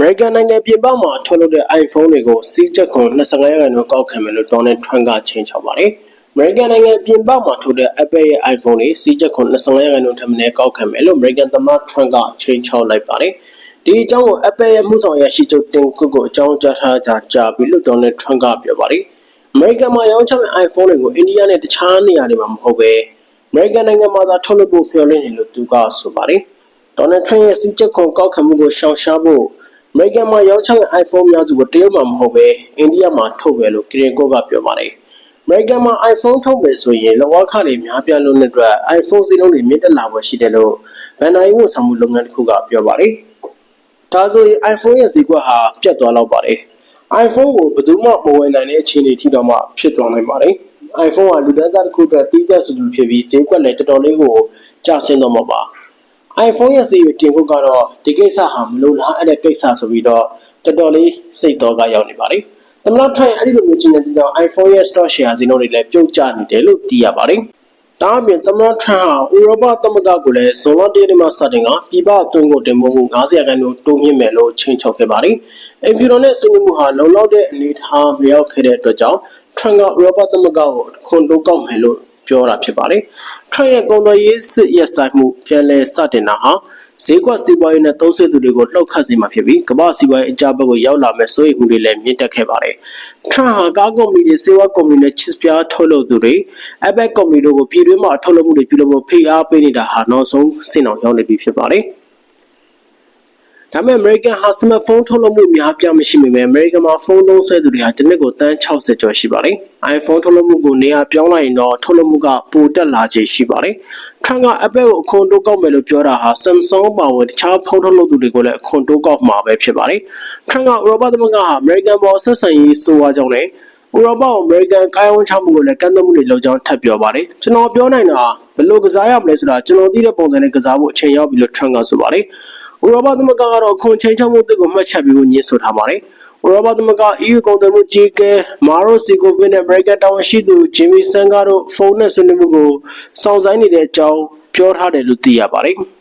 American နိုင်ငံပြင်ပမှာထုတ်လုပ်တဲ့ iPhone တွေကိုစီးချက်ခွန်25ရာခိုင်နှုန်းကောက်ခံမယ်လို့ Donald Trump ကချိန်ချောက်ပါတယ်။ American နိုင်ငံပြင်ပမှာထုတ်တဲ့ Apple ရဲ့ iPhone တွေစီးချက်ခွန်25ရာခိုင်နှုန်းထပ်မံကောက်ခံမယ်လို့ American သမ္မတ Trump ကချိန်ချောက်လိုက်ပါတယ်။ဒီအကြောင်းကို Apple ရဲ့မှုဆောင်ရရှိချုပ်တင်ကွတ်ကိုအကြောင်းကြားထားကြကြပြီလို့ Donald Trump ကပြောပါတယ်။ American မှာရောင်းချမယ့် iPhone တွေကိုအိန္ဒိယနဲ့တခြားနေရာတွေမှာမဟုတ်ဘဲ American နိုင်ငံမှာသာထုတ်လုပ်ဖို့မျှော်လင့်နေလို့သူကဆိုပါတယ်။ Donald Trump ရဲ့စီးချက်ခွန်ကောက်ခံမှုကိုရှောင်ရှားဖို့ American မှာရောင်းချမယ့် iPhone များစုကိုတရုတ်မှာမဟုတ်ဘဲအိန္ဒိယမှာထုတ်မယ်လို့ကရင်ကိုကပြောပါတယ်။ American မှာ iPhone ထုတ်မယ်ဆိုရင်လောကခတွေများပြားလို့တဲ့အတွက် iPhone စီးလုံးတွေမြင့်တက်လာဖို့ရှိတယ်လို့ဗန်နာယီဝန်ဆောင်မှုလုပ်ငန်းတစ်ခုကပြောပါတယ်။ဒါဆိုရင် iPhone ရဲ့ဈေးကွက်ဟာပြတ်သွားတော့ပါတယ်။ iPhone ကိုဘယ်သူမှမဝယ်နိုင်တဲ့အခြေအနေထိတော့မှဖြစ်သွားနိုင်ပါတယ်။ iPhone ဟာလူတန်းစားတစ်ခုအတွက်တီးသက်စုသူဖြစ်ပြီးဈေးကွက်လည်းတော်တော်လေးကိုကျဆင်းတော့မှာပါ။ iPhone ရဲ့ဈေးကိုတင်ဖို့ကတော့ဒီကိစ္စဟာမလိုလားအပ်တဲ့ကိစ္စဆိုပြီးတော့တော်တော်လေးစိတ်တော့ကရောက်နေပါတယ်။သမ္မတထိုင်အဲ့ဒီလိုမျိုးကျင်းနေတဲ့ iPhone ရဲ့ stock share ဈေးနှုန်းတွေလည်းပြုတ်ကျနေတယ်လို့သိရပါတယ်။ဒါအပြင်သမ္မတထရန့်ဟာဥရောပသမဂ္ဂကိုလည်းဇွန်လ၁ရက်နေ့မှစတင်ကပြည်ပအတွင်းကိုတင်ပို့မှု90ရာခိုင်နှုန်းတိုးမြင့်မယ်လို့ချိန်ချောက်ခဲ့ပါတယ်။အင်ဖီရိုနဲ့ဆွေးနွေးမှုဟာလုံလောက်တဲ့အနေအထားမရောက်ခဲ့တဲ့အတွက်ကြောင့်ထရန့်ကဥရောပသမဂ္ဂကိုခွန်တိုးကောက်မယ်လို့ ပြောတာဖြစ်ပါတယ်။ထရန့်ရဲ့ကုန်သွယ်ရေးစစ်ရက်ဆိုင်မှုပြန်လည်စတင်တာဟာဈေးကွက်စီးပွားရေးနဲ့သုံးစွဲသူတွေကိုလှုပ်ခတ်စေမှာဖြစ်ပြီးကမ္ဘာစီးပွားရေးအကြဘက်ကိုရောက်လာမဲ့စိုးရိမ်မှုတွေလည်းမြင့်တက်ခဲ့ပါတယ်။ထရန့်ဟာကားကုမ္ပဏီတွေစေဝါကုမ္ပဏီနဲ့ချစ်ပြားထုတ်လုပ်သူတွေ Apple ကုမ္ပဏီတို့ကိုပြည်တွင်းမှာထုတ်လုပ်မှုတွေပြုလုပ်ဖို့ဖိအားပေးနေတာဟာနောက်ဆုံးဆင့်အောင်ရောက်နေပြီဖြစ်ပါတယ်။ ဒါပေမဲ့ American ဟာ smartphone ထုတ်လုပ်မှုများပြားမရှိပေမဲ့ American မှာဖုန်းသုံးစွဲသူတွေဟာတစ်နှစ်ကိုတန်း60ကျော်ရှိပါတယ်။ iPhone ထုတ်လုပ်မှုကိုနေရာပြောင်းလိုက်ရင်တော့ထုတ်လုပ်မှုကပိုတက်လာခြေရှိပါတယ်။ Trump က Apple ကိုအခွန်တိုးကောက်မယ်လို့ပြောတာဟာ Samsung ပါဝင်တခြားဖုန်းထုတ်လုပ်သူတွေကိုလည်းအခွန်တိုးကောက်မှာပဲဖြစ်ပါတယ်။ Trump က ဥရောပသမဂ္ဂဟာ American ပေါ်ဆက်ဆံရေးဆိုးဝါးကြောင်းနဲ့ ဥရောပကို American ကားရောင်းချမှုကိုလည်းကန့်သတ်မှုတွေလုပ်ကြောင်းထပ်ပြောပါတယ်။ကျွန်တော်ပြောနိုင်တာ ဘယ်လိုကစားရမလဲဆိုတာ ကျွန်တော်သိတဲ့ပုံစံနဲ့ကစားဖို့အချိန်ရောက်ပြီလို့ Trump ကဆိုပါတယ်။ ဥရောပသမဂ္ဂကတော့ခွန်ချိန်ချောက်မှုအသစ်ကိုမှတ်ချက်ပေးဖို့ညှင်းဆိုထားပါတယ်။ဥရောပသမဂ္ဂ EU ကုန်သွယ်မှုကြီးကဲမာရိုစီကိုဗစ်နဲ့ American တာဝန်ရှိသူဂျင်မီဆန်ကာတို့ဖုန်းနဲ့ဆွေးနွေးမှုကိုစောင့်ဆိုင်းနေတဲ့အကြောင်းပြောထားတယ်လို့သိရပါတယ်။